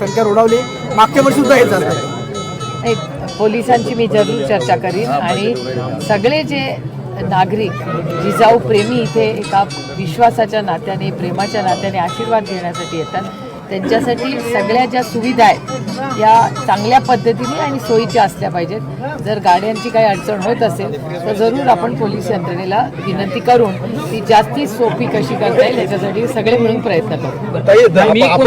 संख्या रोडावली मागच्या वर्षी सुद्धा हेच झालं पोलिसांची मी जरूर चर्चा करीन आणि सगळे जे नागरिक जिजाऊ प्रेमी इथे एका विश्वासाच्या नात्याने प्रेमाच्या नात्याने आशीर्वाद घेण्यासाठी येतात त्यांच्यासाठी सगळ्या ज्या सुविधा आहेत या चांगल्या पद्धतीने आणि सोयीच्या असल्या पाहिजेत. जर गाड्यांची काही अडचण होत असेल तर जरूर आपण पोलीस यंत्रणेला विनंती करून ती जास्ती सोपी कशी करता येईल याच्यासाठी सगळे मिळून प्रयत्न करू.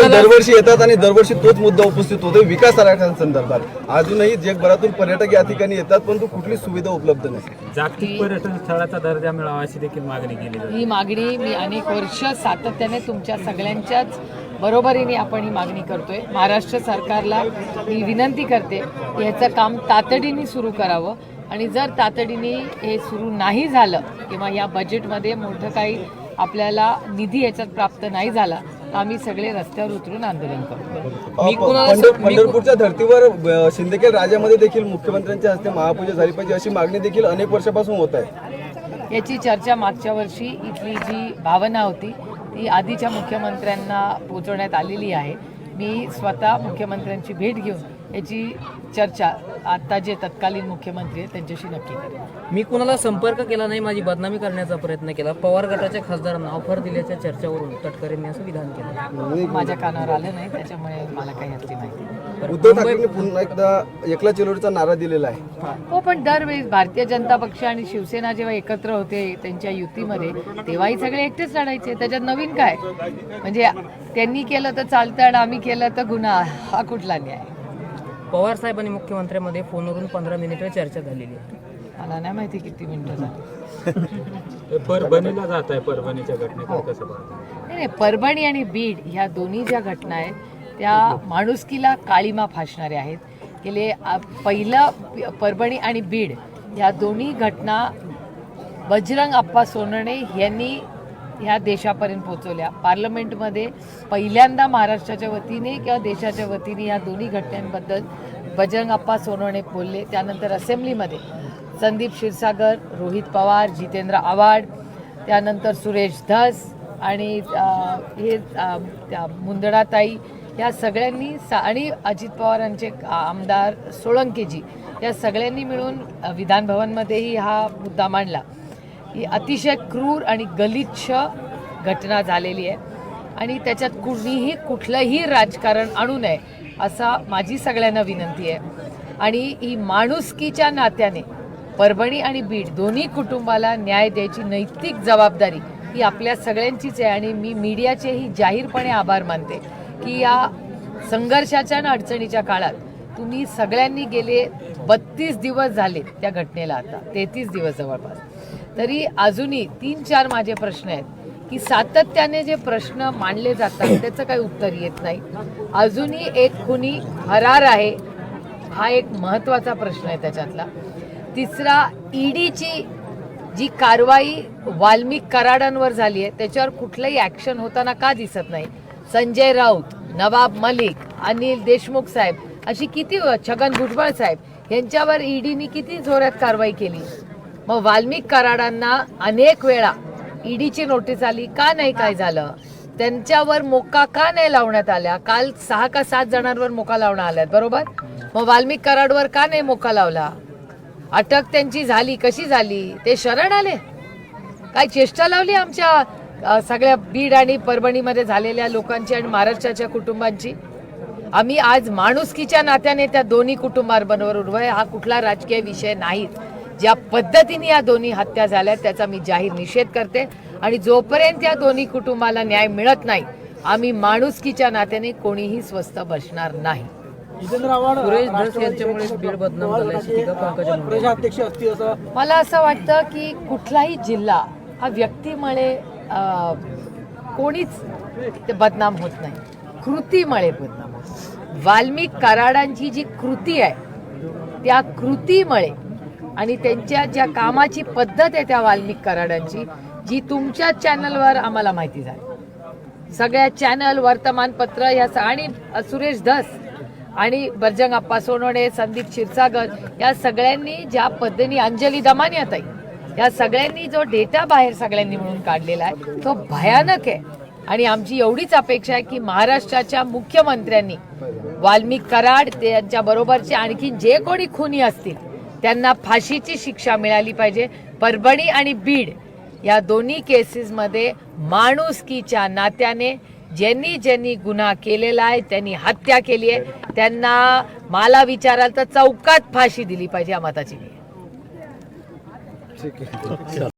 दरवर्षी येतात आणि दरवर्षी तोच मुद्दा उपस्थित होतो विकास आराखड्यांसंदर्भात. अजूनही जगभरातून पर्यटक या ठिकाणी येतात परंतु कुठली सुविधा उपलब्ध नसते जागतिक पर्यटन स्थळाचा दर्जा मिळावा अशी देखील मागणी केली ही मागणी मी अनेक वर्ष सातत्याने तुमच्या सगळ्यांच्याच बरोबरीने आपण ही मागणी करतोय. महाराष्ट्र सरकारला मी विनंती करते की ह्याचं काम तातडीने सुरू करावं. आणि जर तातडीने हे सुरू नाही झालं किंवा या बजेटमध्ये मोठं काही आपल्याला निधी याच्यात प्राप्त नाही झाला तर आम्ही सगळे रस्त्यावर उतरून आंदोलन करू अ, पंढर- पंढरपूरच्या धर्तीवर अ, शिंदखेड राज्यामध्ये देखील मुख्यमंत्र्यांच्या हस्ते महापूजा झाली पाहिजे अशी मागणी देखील अनेक वर्षापासून होत आहे. याची चर्चा मागच्या वर्षी इथली जी भावना होती ती आधीच्या मुख्यमंत्र्यांना पोचवण्यात आलेली आहे. मी स्वतः मुख्यमंत्र्यांची भेट घेऊन याची चर्चा आता जे तत्कालीन मुख्यमंत्री आहेत त्यांच्याशी नक्की करेन. मी कुणाला संपर्क केला नाही माझी बदनामी करण्याचा प्रयत्न केला. पवार गटाच्या खासदारांना ऑफर दिल्याच्या चर्चेवरून तटकरेंनी असं विधान केलं. माझ्या कानावर आलं नाही त्याच्यामुळे मला काही यातली माहिती नाही. उद्धव ठाकरेंनी पुन्हा एकदा एकला चिलोडचा नारा दिलेला आहे. हो पण दरवेळेस भारतीय जनता पक्ष आणि शिवसेना जेव्हा एकत्र होते त्यांच्या युतीमध्ये तेव्हाही सगळे एकटेच लढायचे. त्याच्यात नवीन काय? म्हणजे त्यांनी केलं तर चालतं आणि आम्ही केलं तर गुन्हा. हा कुठला न्याय? पवार साहेब आणि मुख्यमंत्र्यांमध्ये फोनवरून पंधरा मिनिटं चर्चा झालेली आहे. मला नाही माहिती किती मिनिटं झाली. परभणीला जात आहे परभणीच्या घटनेकडे कसं पाहता? नाही नाही, परभणी आणि बीड ह्या दोन्ही ज्या घटना आहेत त्या माणुसकीला काळीमा फासणाऱ्या आहेत. गेले पहिलं परभणी आणि बीड ह्या दोन्ही घटना बजरंग अप्पा सोनवणे यांनी ह्या देशापर्यंत पोहोचवल्या. पार्लमेंटमध्ये पहिल्यांदा महाराष्ट्राच्या वतीने किंवा देशाच्या वतीने या दोन्ही घटनांबद्दल बजरंग अप्पा सोनवणे बोलले. त्यानंतर असेंब्लीमध्ये संदीप क्षीरसागर रोहित पवार जितेंद्र आव्हाड त्यानंतर सुरेश धस आणि हे त्या मुंदडाताई या सगळ्यांनी सा आणि अजित पवारांचे आमदार सोळंकेजी या सगळ्यांनी मिळून विधानभवनमध्येही हा मुद्दा मांडला. ही अतिशय क्रूर आणि गलिच्छ घटना झालेली आहे. आणि त्याच्यात कुणीही कुठलंही राजकारण आणू नये असा माझी सगळ्यांना विनंती आहे. आणि ही माणुसकीच्या नात्याने परभणी आणि बीड दोन्ही कुटुंबाला न्याय द्यायची नैतिक जबाबदारी ही आपल्या सगळ्यांचीच आहे. आणि मी मीडियाचेही जाहीरपणे आभार मानते की या संघर्षाच्या आणि अडचणीच्या काळात तुम्ही सगळ्यांनी गेले बत्तीस दिवस झाले त्या घटनेला आता तेहतीस दिवस जवळपास. तरी अजूनही तीन चार माझे प्रश्न आहेत. की सातत्याने जे प्रश्न मांडले जातात त्याचं काही उत्तर येत नाही. अजूनही एक खुनी फरार आहे हा एक महत्त्वाचा प्रश्न आहे त्याच्यातला. तिसरा ईडीची जी कारवाई वाल्मिक कराडांवर झाली आहे त्याच्यावर कुठलंही ॲक्शन होताना का दिसत नाही? संजय राऊत नवाब मलिक अनिल देशमुख साहेब अशी किती छगन भुजबळ साहेब यांच्यावर ईडीनी किती जोरात कारवाई केली? मग वाल्मिक कराडांना अनेक वेळा ईडीची नोटीस आली का नाही काय झालं? त्यांच्यावर मोका का नाही लावण्यात आल्या? काल सहा का सात जणांवर मोका लावण्यात आल्यात बरोबर? मग वाल्मिक कराडवर का नाही मोका लावला? अटक त्यांची झाली कशी झाली? ते शरण आले. काय चेष्टा लावली आमच्या सगळ्या बीड आणि परभणीमध्ये झालेल्या लोकांची आणि महाराष्ट्राच्या कुटुंबांची? आम्ही आज माणुसकीच्या नात्याने त्या दोन्ही कुटुंबांबरोबर उभं हा कुठला राजकीय विषय नाही. ज्या पद्धतीने या दोन्ही हत्या झाल्या त्याचा मी जाहीर निषेध करते. आणि जोपर्यंत या दोन्ही कुटुंबाला न्याय मिळत नाही आम्ही माणुसकीच्या नात्याने कोणीही स्वस्त बसणार नाही. मला असं वाटतं की कुठलाही जिल्हा हा व्यक्तीमुळे कोणीच ते बदनाम होत नाही. कृतीमुळे बदनाम होतं. वाल्मिक कराडांची जी कृती आहे त्या कृतीमुळे आणि त्यांच्या ज्या कामाची पद्धत आहे त्या वाल्मिक कराडांची जी तुमच्या चॅनलवर आम्हाला माहिती झाली. सगळ्या चॅनल वर्तमानपत्र या स- आणि सुरेश धस आणि बर्जंग अप्पा सोनवणे संदीप क्षीरसागर या सगळ्यांनी ज्या पद्धतीने अंजली दमानी या सगळ्यांनी जो डेटा बाहेर सगळ्यांनी मिळून काढलेला आहे तो भयानक आहे. आणि आमची एवढीच अपेक्षा आहे की महाराष्ट्राच्या मुख्यमंत्र्यांनी वाल्मिक कराड त्यांच्या बरोबरचे आणखी जे कोणी खुनी असतील त्यांना फाशीची शिक्षा मिळाली पाहिजे. परभणी आणि बीड या दोन्ही केसेसमध्ये माणुसकीच्या नात्याने ज्यांनी ज्यांनी गुन्हा केलेला आहे त्यांनी हत्या केली आहे. त्यांना मला विचाराल तर चौकात फाशी दिली पाहिजे या मताची.